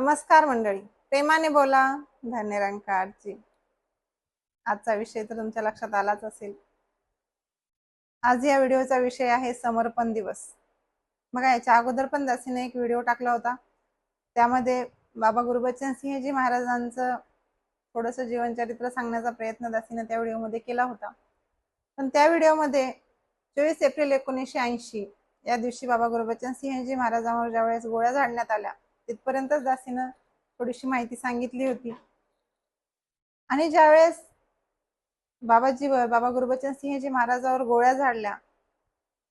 नमस्कार मंडळी. प्रेमाने बोला धन्यरंग आजची आजचा विषय तर तुमच्या लक्षात आलाच असेल. आज या व्हिडिओचा विषय आहे समर्पण दिवस. बघा याच्या अगोदर पण दासीने एक व्हिडिओ टाकला होता. त्यामध्ये बाबा गुरुबच्चन सिंहजी महाराजांचं थोडंसं जीवनचरित्र सांगण्याचा प्रयत्न दासीने त्या व्हिडिओमध्ये केला होता. पण त्या व्हिडिओमध्ये चोवीस एप्रिल एकोणीसशे ऐंशी या दिवशी बाबा गुरुबच्चन सिंहजी महाराजांवर ज्यावेळेस गोळ्या झाडण्यात आल्या तिथपर्यंतच दासीनं थोडीशी माहिती सांगितली होती. आणि ज्यावेळेस बाबाजीवर बाबा गुरुबचन सिंहजी महाराजावर गोळ्या झाडल्या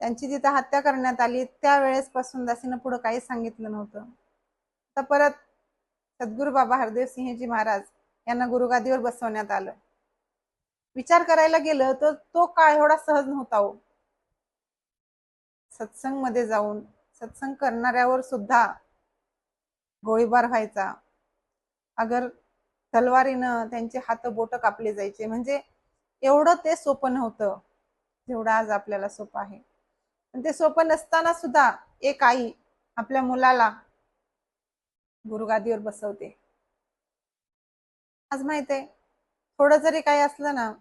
त्यांची तिथं हत्या करण्यात आली त्यावेळेस पासून दासीनं पुढं काही सांगितलं नव्हतं. तर परत सद्गुरू बाबा हरदेव सिंहजी महाराज यांना गुरुगादीवर बसवण्यात आलं. विचार करायला गेलं तर तो काळ एवढा सहज नव्हता हो. सत्संगमध्ये जाऊन सत्संग करणाऱ्यावर सुद्धा गोळीबार व्हायचा. अगर तलवारीनं त्यांचे हात बोट कापले जायचे म्हणजे एवढं ते सोपं नव्हतं. जेवढं आज आपल्याला सोपं आहे. पण ते सोपं नसताना सुद्धा एक आई आपल्या मुलाला गुरुगादीवर बसवते. आज माहीत आहे थोडं जरी काही असलं ना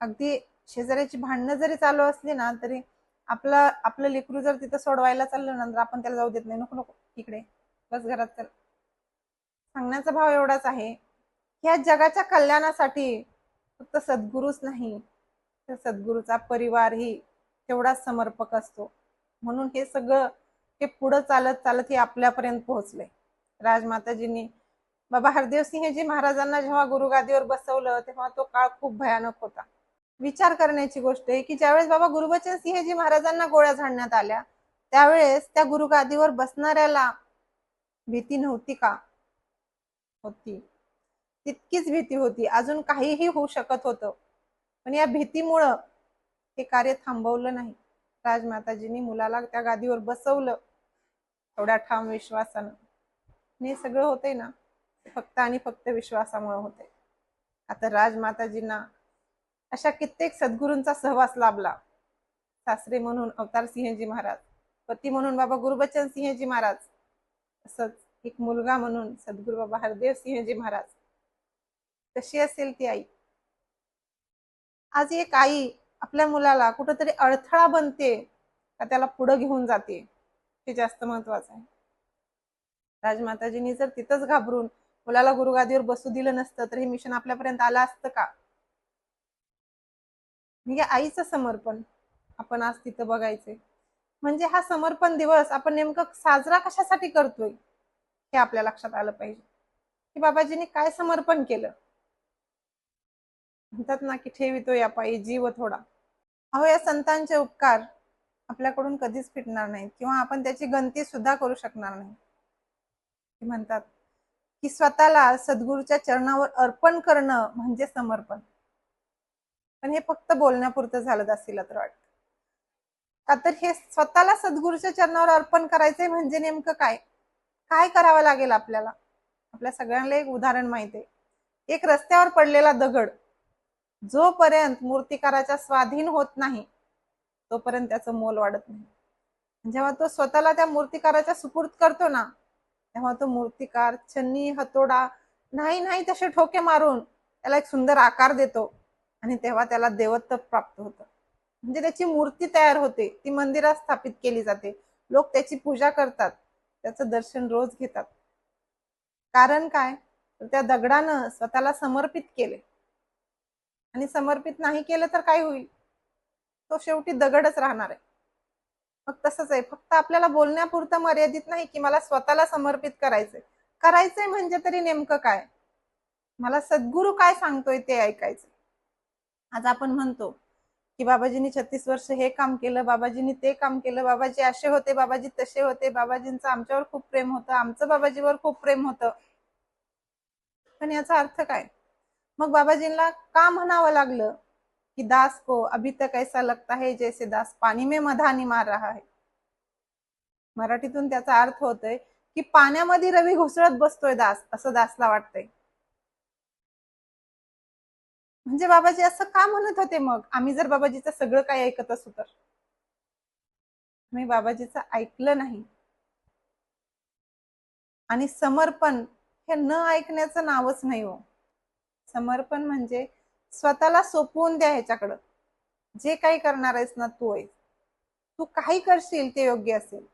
अगदी शेजाऱ्याची भांडणं जरी चालू असली ना तरी आपलं आपलं लेकरू जर तिथं सोडवायला चाललं ना तर आपण त्याला जाऊ देत नाही. नको नको इकडे. बस घरात चल. सांगण्याचा भाव एवढाच आहे. ह्या जगाच्या कल्याणासाठी फक्त सद्गुरूच नाही तर सद्गुरूचा परिवारही तेवढाच समर्पक असतो. म्हणून हे सगळं हे पुढं चालत चालत हे आपल्यापर्यंत पोहोचले. राजमाताजींनी बाबा हरदेव सिंहजी महाराजांना जेव्हा गुरुगादीवर बसवलं तेव्हा तो काळ खूप भयानक होता. विचार करण्याची गोष्ट आहे की ज्यावेळेस बाबा गुरुबचन सिंहजी महाराजांना गोळ्या झाडण्यात आल्या त्यावेळेस त्या गुरुगादीवर बसणाऱ्याला भीती नव्हती का? होती. तितकीच भीती होती. अजून काहीही होऊ शकत होतं. पण या भीतीमुळं हे कार्य थांबवलं नाही. राजमाताजींनी मुलाला त्या गादीवर बसवलं. थोड्या ठाम विश्वासानं. हे सगळं होतंय ना. फक्त आणि फक्त विश्वासामुळे होते आता राजमाताजींना अशा कित्येक सद्गुरूंचा सहवास लाभला. सासरे म्हणून अवतार सिंहजी महाराज पती म्हणून बाबा गुरुबच्चन सिंहजी महाराज असंच एक मुलगा म्हणून सद्गुरू बाबा हरदेव सिंहजी महाराज. कशी असेल ती आई? आज एक आई आपल्या मुलाला कुठंतरी अडथळा बनते का त्याला पुढं घेऊन जाते हे जास्त महत्वाचं आहे. राजमाताजींनी जर तिथंच घाबरून मुलाला गुरुगादीवर बसू दिलं नसतं तर हे मिशन आपल्यापर्यंत आलं असतं का? म्हणजे आईचं समर्पण आपण आज तिथं बघायचंय. म्हणजे हा समर्पण दिवस आपण नेमकं साजरा कशासाठी करतोय? हे आपल्या लक्षात आलं पाहिजे. की बाबाजींनी काय समर्पण केलं? म्हणतात ना की ठेवितो या पायी जीव थोडा. अहो या संतांचे उपकार आपल्याकडून कधीच फिटणार नाहीत किंवा आपण त्याची गंती सुद्धा करू शकणार नाही. म्हणतात की स्वतःला सद्गुरूच्या चरणावर अर्पण करणं म्हणजे समर्पण. पण हे फक्त बोलण्यापुरतं झालं असेल तर वाटत. का तर हे स्वतःला सद्गुरूच्या चरणावर अर्पण करायचंय म्हणजे नेमकं काय? काय करावं लागेल आपल्याला? आपल्या सगळ्यांना एक उदाहरण माहिती आहे एक रस्त्यावर पडलेला दगड जोपर्यंत मूर्तिकाराच्या स्वाधीन होत नाही तोपर्यंत त्याचं मोल वाढत नाही. जेव्हा तो स्वतःला त्या मूर्तिकाराच्या सुपूर्त करतो ना तेव्हा तो मूर्तिकार छन्नी हतोडा नाही नाही तसे ठोके मारून त्याला एक सुंदर आकार देतो आणि तेव्हा त्याला देवत्व प्राप्त होतं. म्हणजे त्याची मूर्ती तयार होते ती मंदिरात स्थापित केली जाते. लोक त्याची पूजा करतात. त्याचं दर्शन रोज घेतात. कारण काय? तर त्या दगडानं स्वतःला समर्पित केले. आणि समर्पित नाही केलं तर काय होईल? तो शेवटी दगडच राहणार आहे. मग तसंच आहे. फक्त आपल्याला बोलण्यापुरतं मर्यादित नाही की मला स्वतःला समर्पित करायचंय. करायचंय म्हणजे तरी नेमकं काय? मला सद्गुरू काय सांगतोय ते ऐकायचं आज आपण म्हणतो की बाबाजींनी छत्तीस वर्ष हे काम केलं बाबाजींनी ते काम केलं बाबाजी असे होते बाबाजी तसे होते बाबाजींचं आमच्यावर खूप प्रेम होतं आमचं बाबाजीवर खूप प्रेम होतं. पण याचा अर्थ काय? मग बाबाजींना का म्हणावं लागलं कि दास को अभी तक ऐसा लगता है जैसे दास पाणी में मधानी मार रहा है? मराठीतून त्याचा अर्थ होतोय की पाण्यामध्ये रवी घुसळत बसतोय दास असं दासला वाटतंय. म्हणजे बाबाजी असं का म्हणत होते मग? आम्ही जर बाबाजीचं सगळं काही ऐकत असू तर. मी बाबाजीचं ऐकलं नाही. आणि समर्पण हे न ऐकण्याचं नावच नाही हो. समर्पण म्हणजे स्वतःला सोपवून द्या ह्याच्याकडं. जे काही करणार आहेस ना तू आहेस तू काही करशील ते योग्य असेल.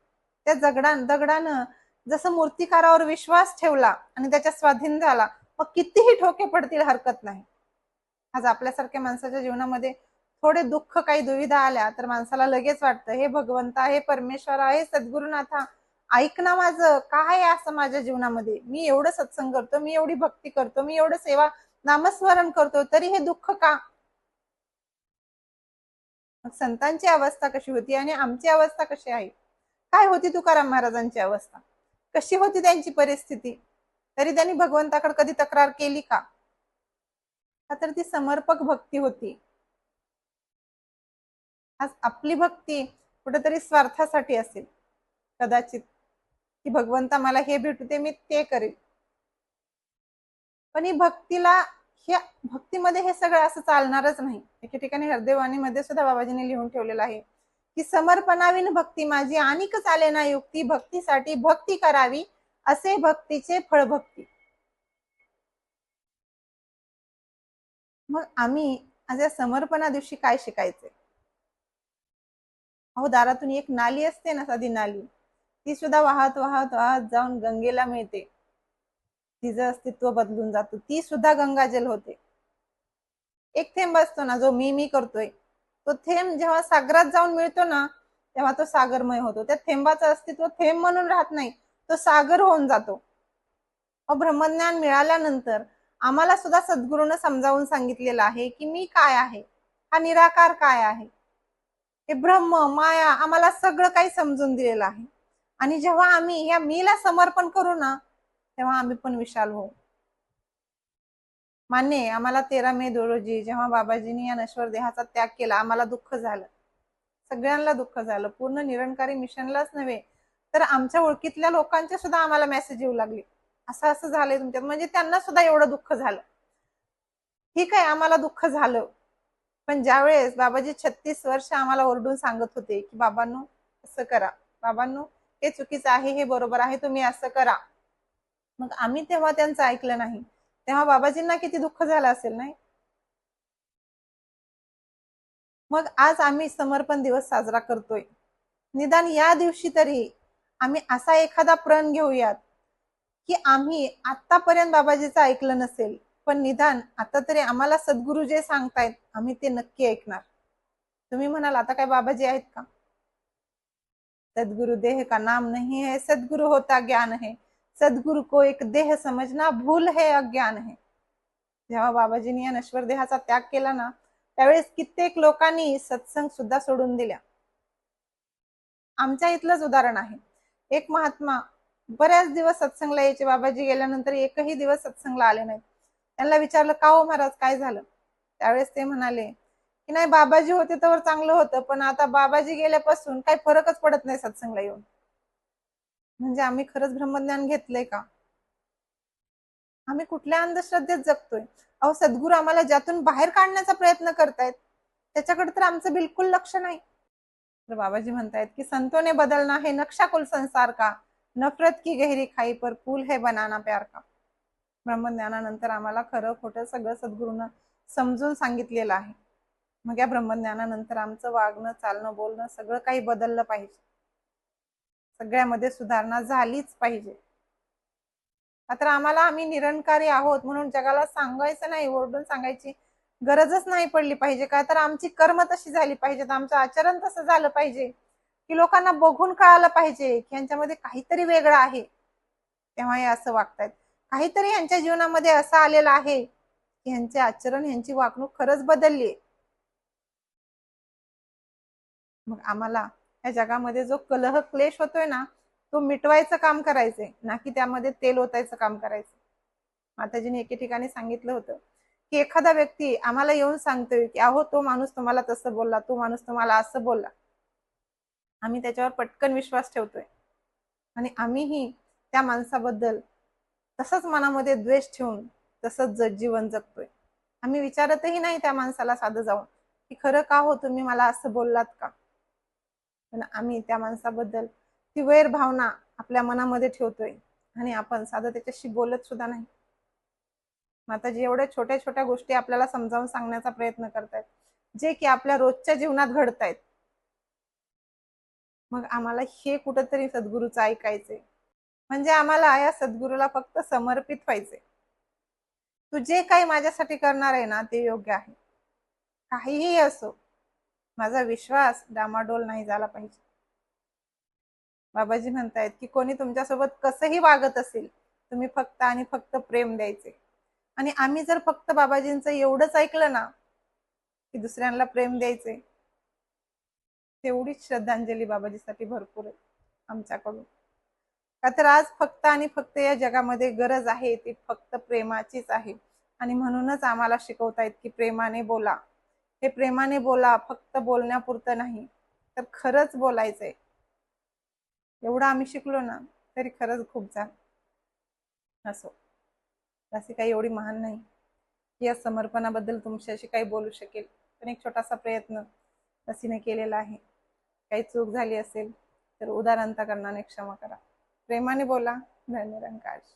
त्या जगडा दगडानं जसं मूर्तिकारावर विश्वास ठेवला आणि त्याच्या स्वाधीन झाला मग कितीही ठोके पडतील हरकत नाही. आज आपल्यासारख्या माणसाच्या जीवनामध्ये थोडे दुःख काही दुविधा आल्या तर माणसाला लगेच वाटतं हे भगवंता हे परमेश्वर आहे सद्गुरुनाथा ऐक ना माझं काय असं माझ्या जीवनामध्ये? मी एवढं सत्संग करतो मी एवढी भक्ती करतो मी एवढं सेवा नामस्मरण करतो तरी हे दुःख का? संतांची अवस्था कशी होती आणि आमची अवस्था कशी आहे? काय होती तुकाराम महाराजांची अवस्था? कशी होती त्यांची परिस्थिती? तरी त्यांनी भगवंताकडे कधी तक्रार केली का? का तर ती समर्पक भक्ती होती. आज आपली भक्ती कुठेतरी स्वार्थासाठी असेल. कदाचित की भगवंता मला हे भेटू ते मी ते करेल पण ही भक्तीला हे भक्तीमध्ये हे सगळं असं चालणारच नाही. एके ठिकाणी हरदेवाणीमध्ये सुद्धा बाबाजीने लिहून ठेवलेलं आहे की समर्पणावीन भक्ती माझी आणिकच आले ना युक्ती भक्तीसाठी भक्ती करावी असे भक्तीचे फळभक्ती. मग आम्ही आज या समर्पणा दिवशी काय शिकायचे? अहो दारातून एक नाली असते ना साधी नाली. ती सुद्धा वाहत वाहत वाहत जाऊन गंगेला मिळते. तिचं अस्तित्व बदलून जातो. ती सुद्धा गंगाजल होते. एक थेंब असतो ना जो मी मी करतोय तो थेंब जेव्हा सागरात जाऊन मिळतो ना तेव्हा तो सागरमय होतो. त्या थेंबाचं अस्तित्व थेंब म्हणून राहत नाही तो सागर होऊन जातो. ब्रह्मज्ञान मिळाल्यानंतर आम्हाला सुद्धा सद्गुरूनं समजावून सांगितलेलं आहे की मी काय आहे? हा निराकार काय आहे? हे ब्रह्म माया आम्हाला सगळं काही समजून दिलेलं आहे. आणि जेव्हा आम्ही या मीला समर्पण करू ना तेव्हा आम्ही पण विशाल होऊ. मान्य आहे आम्हाला तेरा मे रोजी जेव्हा बाबाजींनी या नश्वर देहाचा त्याग केला आम्हाला दुःख झालं. सगळ्यांना दुःख झालं. पूर्ण निरंकारी मिशनलाच नव्हे तर आमच्या ओळखीतल्या लोकांचे सुद्धा आम्हाला मेसेज येऊ लागले. असं असं झालंय तुमच्यात. म्हणजे त्यांना सुद्धा एवढं दुःख झालं. ठीक आहे आम्हाला दुःख झालं. पण ज्यावेळेस बाबाजी छत्तीस वर्ष आम्हाला ओरडून सांगत होते की बाबांनो असं करा. बाबांनो हे चुकीचं आहे हे बरोबर आहे तुम्ही असं करा. मग आम्ही तेव्हा त्यांचं ऐकलं नाही. तेव्हा बाबाजींना किती दुःख झालं असेल नाही? मग आज आम्ही समर्पण दिवस साजरा करतोय. निदान या दिवशी तरी आम्ही असा एखादा प्रण घेऊयात की आम्ही आतापर्यंत बाबाजीचं ऐकलं नसेल पण निदान आता तरी आम्हाला सद्गुरू जे सांगतायत आम्ही ते नक्की ऐकणार. तुम्ही म्हणाल आता काय बाबाजी आहेत का? सदगुरु देह का नाम नहीं है सदगुरु होता ज्ञान है. सदगुरु को एक देह समजना भूल है अज्ञान है. जेव्हा बाबाजींनी या नश्वर देहाचा त्याग केला ना त्यावेळेस कित्येक लोकांनी सत्संग सुद्धा सोडून दिल्या. आमच्या इथलंच उदाहरण आहे. एक महात्मा बऱ्याच दिवस सत्संगला यायचे बाबाजी गेल्यानंतर एकही दिवस सत्संगला आले नाहीत. त्यांना विचारलं का हो महाराज काय झालं? त्यावेळेस ते म्हणाले की नाही बाबाजी होते तर चांगलं होतं पण आता बाबाजी गेल्यापासून काही फरकच पडत नाही सत्संगला येऊन. म्हणजे आम्ही खरंच ब्रह्मज्ञान घेतलंय का? आम्ही कुठल्या अंधश्रद्धेत जगतोय. अहो सद्गुरू आम्हाला ज्यातून बाहेर काढण्याचा प्रयत्न करतायत त्याच्याकडे तर आमचं बिलकुल लक्ष नाही. तर बाबाजी म्हणतायत की संतोने बदलना हे नक्षा कुल संसार का? नफरत की गहरी खाई पर पूल है बनाना प्यार का. ब्रह्मज्ञानानंतर आम्हाला खरं खोटं सगळं सद्गुरूनं समजून सांगितलेलं आहे. मग या ब्रह्मज्ञानानंतर आमचं वागणं चालणं बोलणं सगळं काही बदललं पाहिजे. सगळ्यामध्ये सुधारणा झालीच पाहिजे. मात्र आम्हाला आम्ही निरंकारी आहोत म्हणून जगाला सांगायचं नाही ओरडून सांगायची गरजच नाही पडली पाहिजे. का तर आमची कर्म तशी झाली पाहिजेत आमचं आचरण तसं झालं पाहिजे. की लोकांना बघून कळालं पाहिजे की यांच्यामध्ये काहीतरी वेगळं आहे. तेव्हा हे असं वागतायत. काहीतरी यांच्या जीवनामध्ये असं आलेलं आहे की यांचे आचरण यांची वागणूक खरंच बदलली मग आम्हाला या जगामध्ये जो कलह क्लेश होतोय ना तो मिटवायचं काम करायचंय. ना की त्यामध्ये तेल ओतायचं काम करायचं माताजीने एके ठिकाणी सांगितलं होतं की एखादा व्यक्ती आम्हाला येऊन सांगतोय की अहो तो माणूस तुम्हाला तसं बोलला तो माणूस तुम्हाला असं बोलला. आम्ही त्याच्यावर पटकन विश्वास ठेवतोय. आणि आम्हीही त्या माणसाबद्दल तसंच मनामध्ये द्वेष ठेवून तसंच जीवन जगतोय. आम्ही विचारतही नाही त्या माणसाला साधं जाऊन की खरं का हो तुम्ही मला असं बोललात का? पण आम्ही त्या माणसाबद्दल ती वैर भावना आपल्या मनामध्ये ठेवतोय आणि आपण साधं त्याच्याशी बोलत सुद्धा नाही. माताजी एवढ्या छोट्या छोट्या गोष्टी आपल्याला समजावून सांगण्याचा प्रयत्न करतायत. जे की आपल्या रोजच्या जीवनात घडतायत. मग आम्हाला हे कुठंतरी सद्गुरूचं ऐकायचंय. म्हणजे आम्हाला या सद्गुरूला फक्त समर्पित व्हायचे तू जे काही माझ्यासाठी करणार आहे ना ते योग्य आहे. काहीही असो माझा विश्वास डामाडोल नाही झाला पाहिजे. बाबाजी म्हणतायत की कोणी तुमच्यासोबत कसंही वागत असेल तुम्ही फक्त आणि फक्त प्रेम द्यायचे. आणि आम्ही जर फक्त बाबाजींचं एवढंच ऐकलं ना की दुसऱ्यांना प्रेम द्यायचे तेवढीच श्रद्धांजली बाबाजीसाठी भरपूर आहे आमच्याकडून. का तर आज फक्त आणि फक्त या जगामध्ये गरज आहे ती फक्त प्रेमाचीच आहे. आणि म्हणूनच आम्हाला शिकवतायत की प्रेमाने बोला. हे प्रेमाने बोला फक्त बोलण्यापुरतं नाही तर खरंच बोलायचंय. एवढं आम्ही शिकलो ना तरी खरंच खूप झालं असो. अशी काही एवढी महान नाही. की या समर्पणाबद्दल तुमच्याशी काही बोलू शकेल पण एक छोटासा प्रयत्न लसीने केलेला आहे. काही चूक झाली असेल तर उदाहरणता करणाने क्षमा करा. प्रेमाने बोला धन्यरंकाश